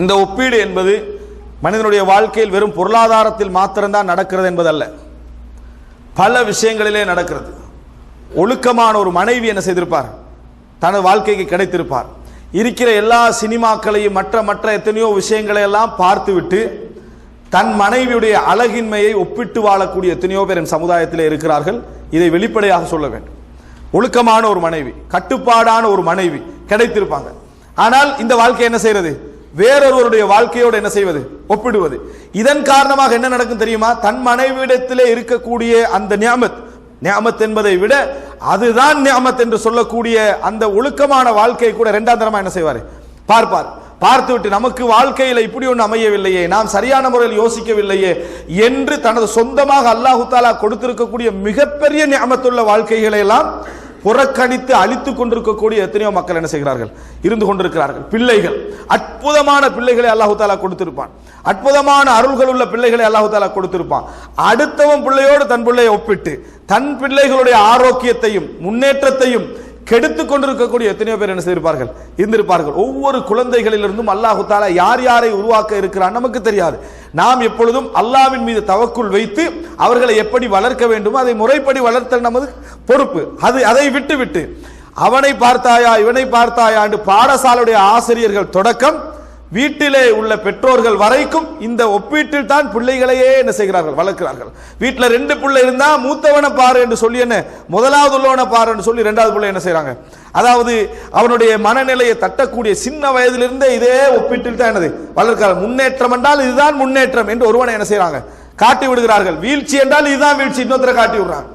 இந்த ஒப்பீடு என்பது மனிதனுடைய வாழ்க்கையில் வெறும் பொருளாதாரத்தில் மாத்திரம்தான் நடக்கிறது என்பதல்ல. பல விஷயங்களிலே நடக்கிறது. ஒழுக்கமான ஒரு மனைவி என்ன செய்திருப்பார்? தனது வாழ்க்கைக்கு கிடைத்திருப்பார். இருக்கிற எல்லா சினிமாக்களையும் மற்ற மற்ற எத்தனையோ விஷயங்களை எல்லாம் பார்த்துவிட்டு தன் மனைவியுடைய அழகின்மையை ஒப்பிட்டு வாழக்கூடிய எத்தனையோ பேர் என் சமுதாயத்தில் இருக்கிறார்கள். இதை வெளிப்படையாக சொல்ல வேண்டும். ஒழுக்கமான ஒரு மனைவி கட்டுப்பாடான ஒரு மனைவி கிடைத்திருப்பாங்க. ஆனால் இந்த வாழ்க்கை என்ன செய்யறது வேறொருவருடைய வாழ்க்கையோடு என்ன செய்வது? ஒப்பிடுவது. இதன் காரணமாக என்ன நடக்கும் தெரியுமா? தன் மனைவியிடத்திலே இருக்கக்கூடிய அந்த நியாமத் நியாமத் என்பதை விட அதுதான் நியாமத் என்று சொல்லக்கூடிய அந்த ஒழுக்கமான வாழ்க்கையை கூட இரண்டாம் தரமா என்ன செய்வார்? பார்ப்பார். பார்த்துவிட்டு நமக்கு வாழ்க்கையில் இப்படி ஒன்று அமையவில்லையே நாம் சரியான முறையில் யோசிக்கவில்லையே என்று தனது சொந்தமாக அல்லாஹு தாலா கொடுத்திருக்கக்கூடிய மிகப்பெரிய நியமத்துள்ள வாழ்க்கைகளை எல்லாம் புறக்கணித்து அழித்துக் கொண்டிருக்கக்கூடிய எத்தனையோ மக்கள் என்ன செய்கிறார்கள்? இருந்து கொண்டிருக்கிறார்கள். பிள்ளைகள். அற்புதமான பிள்ளைகளை அல்லாஹு தாலா கொடுத்திருப்பான். அற்புதமான அருள்கள் உள்ள பிள்ளைகளை அல்லாஹு தாலா கொடுத்திருப்பான். அடுத்தவன் பிள்ளையோடு தன் பிள்ளையை ஒப்பிட்டு தன் பிள்ளைகளுடைய ஆரோக்கியத்தையும் முன்னேற்றத்தையும் கெடுத்து கொண்டிருக்கக்கூடிய எத்தனையோ பேர் என்ன செய்திருப்பார்கள்? இருந்திருப்பார்கள். ஒவ்வொரு குழந்தைகளிலிருந்தும் அல்லாஹு தாலா யார் யாரை உருவாக்க இருக்கிறான் நமக்கு தெரியாது. நாம் எப்பொழுதும் அல்லாவின் மீது தவக்குள் வைத்து அவர்களை எப்படி வளர்க்க வேண்டுமோ அதை முறைப்படி வளர்த்தல் நமது பொறுப்பு. அது அதை விட்டு விட்டு அவனை பார்த்தாயா இவனை பார்த்தாயா என்று பாடசாலையுடைய ஆசிரியர்கள் தொடக்கம் வீட்டிலே உள்ள பெற்றோர்கள் வரைக்கும் இந்த ஒப்பீட்டில் தான் பிள்ளைகளையே என்ன செய்கிறார்கள்? வளர்க்கிறார்கள். வீட்டில் ரெண்டு பிள்ளை இருந்தா மூத்தவனை பாரு என்று சொல்லி என்ன முதலாவது உள்ளவனை பாரு என்று சொல்லி ரெண்டாவது பிள்ளை என்ன செய்யறாங்க அதாவது அவனுடைய மனநிலையை தட்டக்கூடிய சின்ன வயதிலிருந்தே இதே ஒப்பீட்டில் தான் என்னது? வளர்க்கிறார் முன்னேற்றம் என்றால் இதுதான் முன்னேற்றம் என்று ஒருவனை என்ன செய்யறாங்க காட்டி விடுகிறார்கள். வீழ்ச்சி என்றால் இதுதான் வீழ்ச்சி. இன்னொருத்தரை காட்டி விடுறாங்க.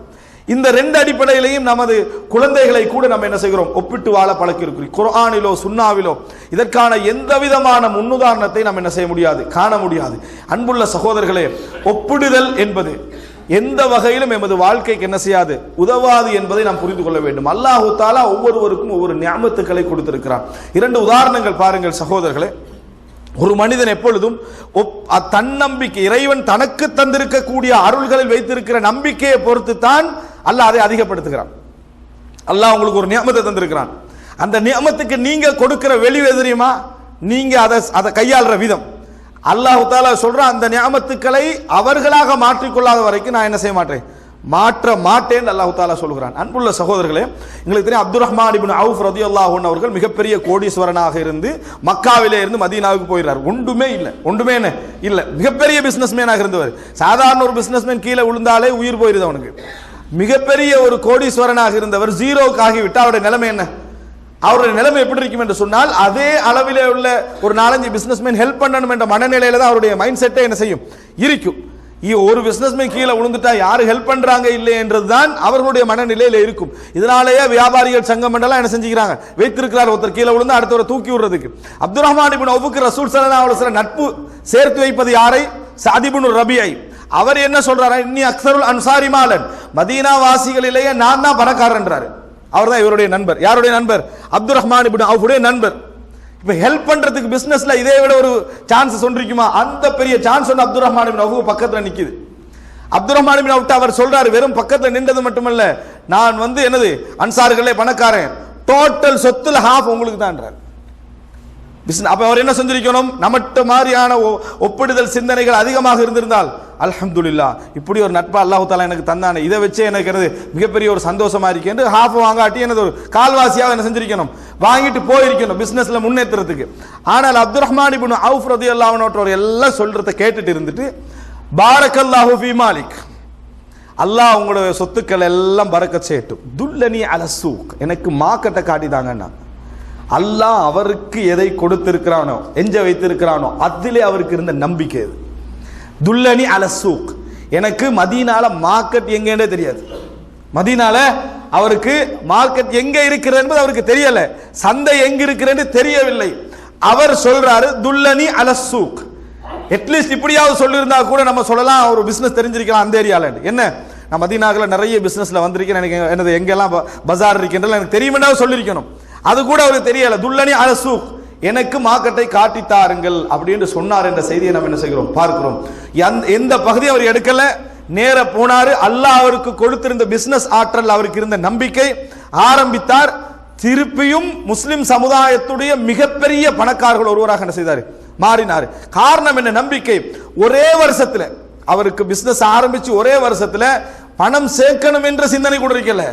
இந்த ரெண்டு அடிப்படையிலையும் நமது குழந்தைகளை கூட நம்ம என்ன செய்கிறோம்? ஒப்பிட்டு வாழ பழக்கி இருக்கிறோம் சுண்ணாவிலோ இதற்கான எந்த விதமான முன்னுதாரணத்தை நம்ம என்ன செய்ய முடியாது? காண முடியாது. அன்புள்ள சகோதரர்களே ஒப்பிடுதல் என்பது எந்த வகையிலும் எமது வாழ்க்கைக்கு என்ன செய்யாது? உதவாது என்பதை நாம் புரிந்து கொள்ள வேண்டும். அல்லாஹு தாலா ஒவ்வொருவருக்கும் ஒவ்வொரு ஞாபகத்துக்களை கொடுத்திருக்கிறார் இரண்டு உதாரணங்கள் பாருங்கள் சகோதரர்களே. ஒரு மனிதன் எப்பொழுதும் ஒப்- தன்னம்பிக்கை இறைவன் தனக்கு தந்திருக்கக்கூடிய அருள்களில் வைத்திருக்கிற நம்பிக்கையை பொறுத்து தான் அல்லாஹ் அதை அதிகப்படுத்துகிறான். அல்லாஹ் உங்களுக்கு ஒரு நியமத்தை தந்திருக்கிறான். அந்த நியமத்துக்கு நீங்க கொடுக்கிற வெளிவு தெரியுமா நீங்க அதை அதை கையாளுற விதம். அல்லாஹு தாலா சொல்ற அந்த நியமத்துக்களை அவர்களாக மாற்றிக்கொள்ளாத வரைக்கும் நான் என்ன செய்ய மாட்டேன்? மாற்ற மாட்டேன் அல்லாஹு தாலா சொல்கிறான். அன்புள்ள சகோதரர்களே எங்களுக்கு தெரியும் அப்துல் ரஹ்மான் இபின் அவுஃப் ரதி அல்லாஹன் அவர்கள் மிகப்பெரிய கோடீஸ்வரனாக இருந்து மக்காவிலே இருந்து மதீனாவுக்கு போயிடுறார். ஒன்றுமே இல்லை. ஒன்றுமே என்ன இல்லை. மிகப்பெரிய பிசினஸ்மேனாக இருந்தவர். சாதாரண ஒரு பிசினஸ்மேன் கீழே விழுந்தாலே உயிர் போயிருது அவனுக்கு. மிகப்பெரிய ஒரு கோடீஸ்வரனாக இருந்தவர் ஜீரோவுக்கு ஆகிவிட்டால் அவருடைய நிலைமை என்ன? அவருடைய நிலைமை எப்படி இருக்கும் என்று சொன்னால் அதே அளவிலே உள்ள ஒரு நாலஞ்சு பிசினஸ்மேன் ஹெல்ப் பண்ணணும் என்ற மனநிலையில தான் அவருடைய மைண்ட் செட்டே என்ன செய்யும்? இருக்கும். ஒரு பிசினஸ்மேன் கீழே விழுந்துட்டா யாரு ஹெல்ப் பண்றாங்க இல்லை என்றதுதான் அவர்களுடைய மனநிலையில இருக்கும். இதனாலேயே வியாபாரிகள் சங்கம் எல்லாம் என்ன செஞ்சுக்கிறாங்க? வைத்திருக்கிறார் ஒருத்தர் கீழே விழுந்து அடுத்தவரை தூக்கி விடுறதுக்கு. அப்துல் ரஹ்மான் இப்னு அவுக்கு ரசூல் ஸல்லல்லாஹு அலைஹி நட்பு சேர்த்து வைப்பது யாரை? சாதிபுன் ரபியை. அவர் என்ன சொல்றாரு? இன்னி அக்ஸருல் அன்சாரி மாலன். மதீனா வாசிகளிலேயே நான் தான் பணக்காரன்றாரு அவர் தான் இவருடைய நண்பர். யாருடைய நண்பர்? அப்துல் ரஹ்மான் இப்படி அவருடைய நண்பர். இப்போ ஹெல்ப் பண்றதுக்கு பிசினஸ்ல இதை விட ஒரு சான்ஸ் சொல்றீக்குமா? அந்த பெரிய சான்ஸ் வந்து அப்துல் ரஹ்மான் இப்னு அவுஃப் பக்கத்துல நிக்குது. அப்துல் ரஹ்மான் இப்னு அவர் சொல்றாரு வெறும் பக்கத்துல நின்றது மட்டுமல்ல நான் வந்து என்னது? அன்சார்களே பணக்காரன். டோட்டல் சொத்துல ஹாஃப் உங்களுக்கு தான்றாரு அப்ப அவர் என்ன செஞ்சிருக்கணும்? நம்மட்ட மாதிரியான ஒ- ஒப்பிடுதல் சிந்தனைகள் அதிகமாக இருந்திருந்தால் அல்ஹம்துல்லா இப்படி ஒரு நட்பா அல்லாஹ் தாலா எனக்கு தந்தானே. இதை வச்சே எனக்கு மிகப்பெரிய ஒரு சந்தோஷமா இருக்கு. என்று ஹாஃப் வாங்காட்டி எனது ஒரு கால்வாசியாக என்ன செஞ்சிருக்கணும்? வாங்கிட்டு போயிருக்கணும் பிசினஸ்ல முன்னேற்றத்துக்கு. ஆனால் அப்துல் ரஹ்மான் இப்னு அவுஃப் ரதி அன்ஹு எல்லாம் சொல்றத கேட்டுட்டு இருந்துட்டு பாரக்கல்லாஹு ஃபி மாலிக். அல்லாஹ் உங்களுடைய சொத்துக்கள் எல்லாம் பறக்க சேட்டும். துல்லனி அலசூக். எனக்கு மார்க்கெட்டை காட்டிதாங்கண்ணா அல்லாஹ் அவருக்கு எதை கொடுத்திருக்கிறானோ எஞ்ச வைத்திருக்கிறானோ அதிலே அவருக்கு இருந்த நம்பிக்கை அது. துல்லனி அலசூக் எனக்கு மதியனால மார்க்கெட் எங்கன்னே தெரியாது. மதியனால அவருக்கு மார்க்கெட் எங்க இருக்கிறது என்பது அவருக்கு தெரியல. சந்தை எங்க இருக்கிறது தெரியவில்லை. அவர் சொல்றாரு துல்லனி அலசூக் அட்லீஸ்ட் இப்படியாவது சொல்லியிருந்தா கூட நம்ம சொல்லலாம் ஒரு பிசினஸ் தெரிஞ்சிருக்கலாம் அந்த ஏரியால என்ன? நான் மதீனாக்குல நிறைய பிசினஸ்ல வந்திருக்கேன் எனக்கு என்னது எங்கெல்லாம் பஜார் இருக்கின்றது எனக்கு தெரியுமென்னா சொல்லியிருக்கணும். அது கூட அவருக்கு தெரியல. துல்லனி அலசூக் எனக்கு மார்க்கெட்டை காட்டி தாருங்கள் அப்படின்னு சொன்னார் என்ற செய்தியை நம்ம என்ன செய்கிறோம்? பார்க்கிறோம். எந்த- எந்த பகுதி அவர் எடுக்கல? நேர போனாரு. அல்லாஹ் அவருக்கு கொடுத்திருந்த பிசினஸ் ஆற்றல் அவருக்கு இருந்த நம்பிக்கை ஆரம்பித்தார். திருப்பியும் முஸ்லிம் சமுதாயத்துடைய மிகப்பெரிய பணக்காரர்கள் ஒருவராக என்ன செய்தார்? மாறினார். காரணம் என்ன? நம்பிக்கை. ஒரே வருஷத்துல அவருக்கு பிசினஸ் ஆரம்பிச்சு ஒரே வருஷத்துல பணம் சேர்க்கணும் என்ற சிந்தனை கூட இருக்கல.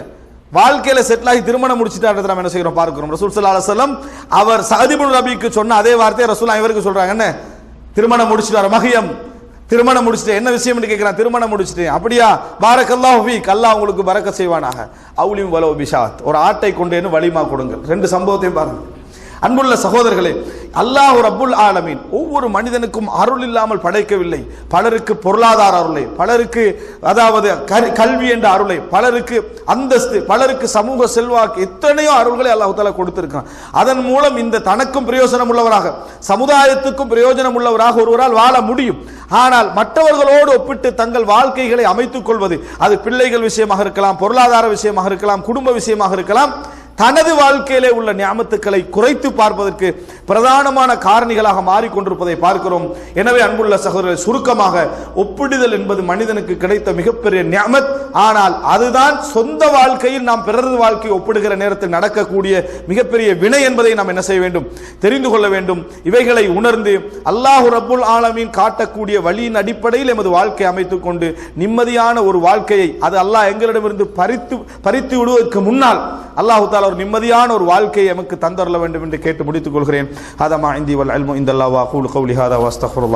வாழ்க்கையில செட்டில் ஆகி திருமணம் முடிச்சிட்டாரு நம்ம என்ன செய்யறோம்? பார்க்கிறோம். ரசூல் சல்லா அலைஹி அவர் சஹதிபுல் ரபிக்கு சொன்ன அதே வார்த்தையை ரசூல் இவருக்கு சொல்றாங்க. என்ன? திருமணம் முடிச்சிட்டாரு மகியம். திருமணம் முடிச்சுட்டு என்ன விஷயம்னு கேட்கிறான் திருமணம் முடிச்சுட்டு. அப்படியா? பாரக்கல்லா ஃபீக். கல்லா உங்களுக்கு பறக்க செய்வானாக. அவுலியும் வலோ பிஷாத். ஒரு ஆட்டை கொண்டேன்னு வலிமா கொடுங்கள். ரெண்டு சம்பவத்தையும் பாருங்க. அன்புள்ள சகோதரர்களே அல்லாஹ் அபுல் ஆலமீன் ஒவ்வொரு மனிதனுக்கும் அருள் இல்லாமல் படைக்கவில்லை. பலருக்கு பொருளாதார அருளை பலருக்கு அதாவது கல்வி என்ற அருளை பலருக்கு அந்தஸ்து பலருக்கு சமூக செல்வாக்கு எத்தனையோ அருள்களை அல்லாஹு தாலா கொடுத்திருக்கான் அதன் மூலம் இந்த தனக்கும் பிரயோஜனம் உள்ளவராக சமுதாயத்துக்கும் பிரயோஜனம் உள்ளவராக ஒருவரால் வாழ முடியும். ஆனால் மற்றவர்களோடு ஒப்பிட்டு தங்கள் வாழ்க்கைகளை அமைத்துக் கொள்வது அது பிள்ளைகள் விஷயமாக இருக்கலாம் பொருளாதார விஷயமாக இருக்கலாம் குடும்ப விஷயமாக இருக்கலாம் தனது வாழ்க்கையிலே உள்ள ஞாபகத்துக்களை குறைத்து பார்ப்பதற்கு பிரதானமான காரணிகளாக மாறிக்கொண்டிருப்பதை பார்க்கிறோம். எனவே அன்புள்ள சகோதரர் சுருக்கமாக ஒப்பிடுதல் என்பது மனிதனுக்கு கிடைத்த மிகப்பெரிய ஞாபத் ஆனால் அதுதான் சொந்த வாழ்க்கையில் நாம் பிறரது வாழ்க்கை ஒப்பிடுகிற நேரத்தில் நடக்கக்கூடிய மிகப்பெரிய வினை என்பதை நாம் என்ன செய்ய வேண்டும்? தெரிந்து கொள்ள வேண்டும். இவைகளை உணர்ந்து அல்லாஹு ரபுல் ஆலமீன் காட்டக்கூடிய வழியின் அடிப்படையில் எமது வாழ்க்கை அமைத்துக் கொண்டு நிம்மதியான ஒரு வாழ்க்கையை அது அல்லாஹ் எங்களிடமிருந்து பறித்து பறித்து விடுவதற்கு முன்னால் அல்லாஹு தாலா ஒரு நிம்மதியான ஒரு வாழ்க்கையை எமக்கு தந்தரல வேண்டும் என்று கேட்டு முடித்துக் கொள்கிறேன். ஹதமா இந்தி வல் அல்மு இந்த அல்லாஹ் கவுலி ஹாதா வஸ்தஃபுல்லாஹ்